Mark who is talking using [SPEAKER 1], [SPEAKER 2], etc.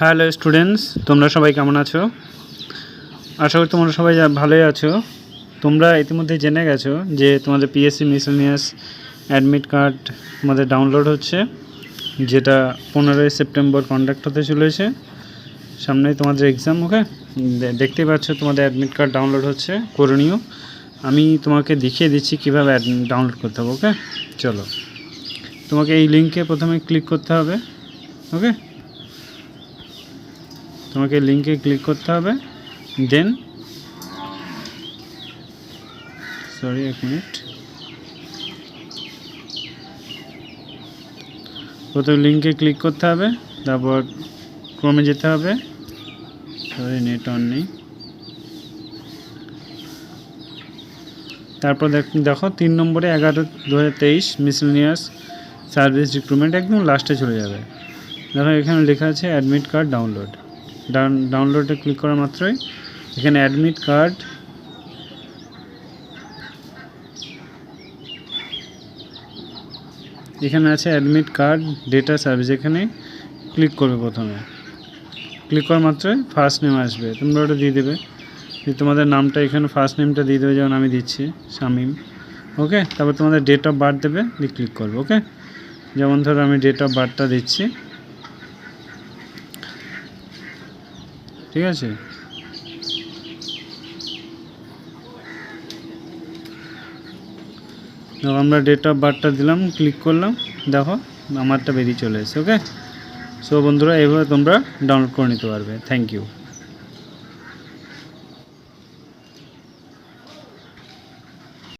[SPEAKER 1] Hello students তোমরা সবাই কেমন আছো? আশা করি তোমরা সবাই ভালোই আছো। তোমরা ইতিমধ্যে জেনে গেছো যে তোমাদের পিএসসি মিসেলিনিয়াস অ্যাডমিট কার্ড তোমাদের ডাউনলোড হচ্ছে, যেটা পনেরোই সেপ্টেম্বর কন্ডাক্ট হতে চলেছে। সামনেই তোমাদের এক্সাম ওকে দেখতেই পাচ্ছ তোমাদের অ্যাডমিট কার্ড ডাউনলোড হচ্ছে, করণীয়। আমি তোমাকে দেখিয়ে দিচ্ছি কীভাবে ডাউনলোড করতে হবে ওকে চলো। তোমাকে এই লিঙ্কে প্রথমে ক্লিক করতে হবে ওকে তোমাকে লিঙ্কে ক্লিক করতে হবে দেন সরি এক মিনিট প্রথমে লিঙ্কে ক্লিক করতে হবে, তারপর ক্রমে যেতে হবে। সরি নেট অন নেই। তারপর দেখ- তিন নম্বরে এগারো দু হাজার তেইশ মিসলিনিয়াস সার্ভিস রিক্রুটমেন্ট একদম লাস্টে চলে যাবে। দেখো, এখানে লেখা আছে অ্যাডমিট কার্ড ডাউনলোড ডাউন ডাউনলোডে ক্লিক করা মাত্রই। এখানে অ্যাডমিট কার্ড। এখানে আছে অ্যাডমিট কার্ড, ডেটা সার্ভিস। এখানে ক্লিক করবে প্রথমে। ক্লিক করা মাত্রই ফার্স্ট নেম আসবে। তোমরা ওটা দিয়ে দেবে। তোমাদের নামটা এখানে ফার্স্ট নেমটা দিয়ে দেবে, যেমন আমি দিচ্ছি, শামিম। ওকে? তারপর তোমাদের ডেট অফ বার্থ দেবে, দিয়ে ক্লিক করবে, ওকে? যেমন ধরো আমি ডেট অফ বার্থটা দিচ্ছি। ঠিক আছে। দেখো আমরা ডেট অফ বার্থটা দিলাম ক্লিক করলাম, দেখো, আমারটা বেরিয়ে চলে এসে ওকে সো বন্ধুরা, এইভাবে তোমরা ডাউনলোড করে নিতে পারবে। Thank you